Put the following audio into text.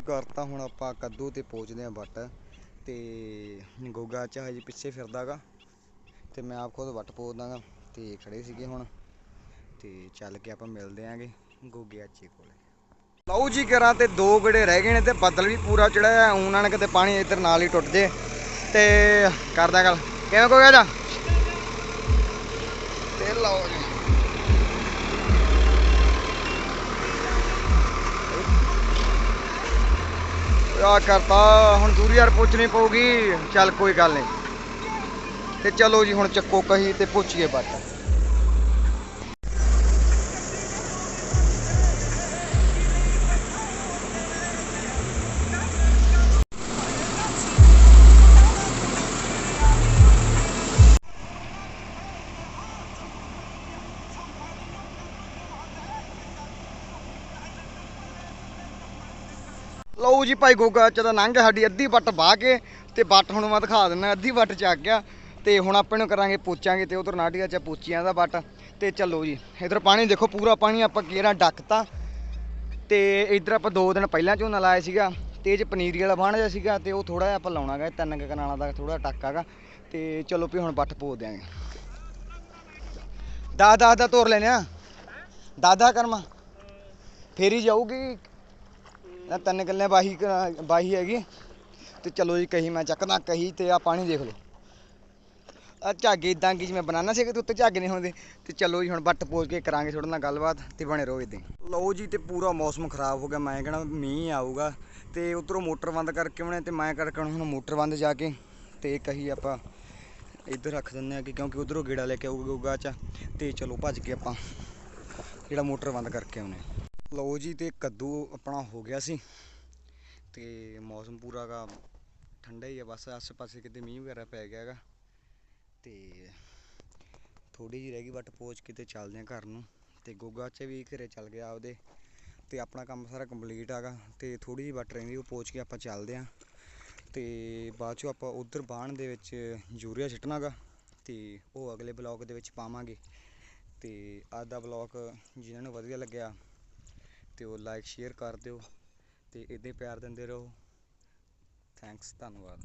ਕਰ ਕਰਤਾ ਹੁਣ ਆਪਾਂ ਕੱਦੂ ਤੇ ਪਹੁੰਚਦੇ ਆ ਵੱਟ ਤੇ ਗੋਗਾ ਚ ਹਜੇ ਪਿੱਛੇ ਫਿਰਦਾਗਾ ਤੇ ਮੈਂ ਆਪ ਖੁਦ ਵੱਟ ਪੋਚਦਾਗਾ ਤੇ ਖੜੇ ਸੀਗੇ ਹੁਣ ਤੇ ਚੱਲ ਕੇ ਆਪਾਂ ਮਿਲਦੇ ਆਂਗੇ ਗੋਗੇ ਆਚੇ ਕੋਲੇ। ਲਓ ਜੀ ਘਰਾਂ ਤੇ ਦੋ ਗੜੇ ਰਹਿ ਗਏ ਨੇ ਤੇ ਬੱਦਲ ਵੀ ਪੂਰਾ ਚੜਿਆ ਉਹਨਾਂ ਨੇ ਕਿਤੇ ਪਾਣੀ ਇੱਧਰ ਨਾਲ ਹੀ ਟੁੱਟ ਜੇ ਤੇ ਕਰਦਾ ਗੱਲ। ਕਿਵੇਂ ਕੋਈ ਜਾ? ਤੇ ਲਓ ਜੀ। ਆ ਕਰਤਾ, ਹੁਣ ਦੂਰੀ ਯਾਰ ਪੁੱਛਣੀ ਪਊਗੀ। ਚੱਲ ਕੋਈ ਗੱਲ ਨਹੀਂ। ਤੇ ਚਲੋ ਜੀ, ਹੁਣ ਚੱਕੋ ਕਹੀ ਤੇ ਪੁੱਛੀਏ ਬੱਟ ਲਓ ਜੀ ਭਾਈ ਗੋਗਾ ਚ ਲੰਘ ਗਿਆ ਸਾਡੀ ਅੱਧੀ ਵੱਟ ਬਾਹ ਕੇ ਤੇ ਵੱਟ ਹੁਣ ਮੈਂ ਦਿਖਾ ਦਿੰਦਾ, ਅੱਧੀ ਵੱਟ ਚੱਕ ਗਿਆ ਤੇ ਹੁਣ ਆਪਾਂ ਨੂੰ ਕਰਾਂਗੇ ਪੋਚਾਂਗੇ ਤੇ ਉਧਰ ਨਾਟੀਆ ਚ ਪੋਚੀਆਂ ਦਾ ਵੱਟ। ਤੇ ਚੱਲੋ ਜੀ, ਇਧਰ ਪਾਣੀ ਦੇਖੋ, ਪੂਰਾ ਪਾਣੀ ਆਪਾਂ ਕੇਰਾ ਡੱਕਤਾ। ਤੇ ਇਧਰ ਆਪਾਂ ਦੋ ਦਿਨ ਪਹਿਲਾਂ ਝੋਨਾ ਲਾਇਆ ਸੀਗਾ, ਤੇ ਇਹ ਚ ਪਨੀਰੀ ਵਾਲਾ ਬਾਣ ਜਿਹਾ ਸੀਗਾ ਤੇ ਉਹ ਥੋੜਾ ਜਿਹਾ ਆਪਾਂ ਲਾਉਣਾਗਾ ਤਿੰਨ ਕੁ ਕਨਾਲਾਂ ਦਾ ਥੋੜਾ ਟੱਕਾਗਾ ਤੇ ਚਲੋ ਵੀ ਹੁਣ ਵੱਟ ਪੋ ਦਿਆਂਗੇ। ਦਾ ਦਾ ਦਾ ਤੋਰ ਲੈਨੇ ਆ। ਦਾਦਾ ਕਰਮਾ, ਫੇਰੀ ਜਾਊਗੀ ਨਾ ਤਿੰਨ ਗੱਲੇ ਬਾਹੀ ਬਾਹੀ ਹੈਗੀ। ਤੇ ਚਲੋ ਜੀ ਕਹੀ ਮੈਂ ਚੱਕਦਾ, ਕਹੀ ਤੇ ਆ ਪਾਣੀ ਦੇਖ ਲਓ। ਆ ਝਾਗੇ ਇਦਾਂ ਕੀ ਜਿਵੇਂ ਬਣਾਣਾ ਸੀ ਕਿ ਤੇ ਉੱਤੇ ਝਾਗੇ ਨਹੀਂ ਹੁੰਦੇ। ਤੇ ਚਲੋ ਜੀ ਹੁਣ ਬੱਟ ਪੋਜ ਕੇ ਕਰਾਂਗੇ ਤੁਹਾਡੇ ਨਾਲ ਗੱਲਬਾਤ ਤੇ ਬਣੇ ਰਹੋ ਇਦਾਂ ਲਓ ਜੀ ਤੇ ਪੂਰਾ ਮੌਸਮ ਖਰਾਬ ਹੋ ਗਿਆ। ਮੈਂ ਕਹਿਣਾ ਮੀਂਹ ਆਊਗਾ ਤੇ ਉਧਰੋਂ ਮੋਟਰ ਬੰਦ ਕਰਕੇ ਉਹਨੇ ਤੇ ਮੈਂ ਕਰਕੇ ਹੁਣ ਮੋਟਰ ਬੰਦ ਜਾ ਕੇ। ਤੇ ਕਹੀ ਆਪਾਂ ਇੱਧਰ ਰੱਖ ਦਿੰਦੇ ਆ ਕਿ ਕਿਉਂਕਿ ਉਧਰੋਂ ਗੇੜਾ ਲੈ ਕੇ ਆਊਗਾ ਗੋਗਾ ਚ। ਤੇ ਚਲੋ ਭੱਜ ਕੇ ਆਪਾਂ। ਜਿਹੜਾ ਮੋਟਰ ਬੰਦ ਕਰਕੇ ਆਉਨੇ ਲਓ ਜੀ ਤੇ ਕੱਦੂ ਆਪਣਾ ਹੋ ਗਿਆ ਸੀ ਤੇ ਮੌਸਮ ਪੂਰਾ ਗਾ ਠੰਡਾ ਹੀ ਆ, ਬਸ ਆਸ ਪਾਸੇ ਕਿਤੇ ਮੀਂਹ ਵਗੈਰਾ ਪੈ ਗਿਆ ਹੈਗਾ ਤੇ ਥੋੜੀ ਜਿਹੀ ਰਹਿ ਗਈ ਬਟ ਪਹੁੰਚ ਕੇ ਤੇ ਚੱਲਦੇ ਆ ਘਰ ਨੂੰ ਤੇ ਗੋਗਾ ਚ ਵੀ ਘਰੇ ਚੱਲ ਗਿਆ ਆਪਦੇ ਤੇ ਆਪਣਾ ਕੰਮ ਸਾਰਾ ਕੰਪਲੀਟ ਆਗਾ ਤੇ ਥੋੜੀ ਜਿਹੀ ਬਟ ਰਹਿੰਦੀ, ਉਹ ਪਹੁੰਚ ਕੇ ਆਪਾਂ ਚੱਲਦੇ ਆ ਤੇ ਬਾਅਦ ਚੋਂ ਆਪਾਂ ਉਧਰ ਬਾਣ ਦੇ ਵਿੱਚ ਯੂਰੀਆ ਛਿੱਟਣਾਗਾ ਤੇ ਉਹ ਅਗਲੇ ਬਲੌਗ ਦੇ ਵਿੱਚ ਪਾਵਾਂਗੇ ਤੇ ਅੱਜ ਦਾ ਬਲੌਗ ਜਿਨ੍ਹਾਂ ਨੂੰ ਵਧੀਆ ਲੱਗਿਆ ਅਤੇ ਉਹ ਲਾਈਕ ਸ਼ੇਅਰ ਕਰ ਦਿਓ ਅਤੇ ਇੱਦਾਂ ਹੀ ਪਿਆਰ ਦਿੰਦੇ ਰਹੋ। ਥੈਂਕਸ ਧੰਨਵਾਦ।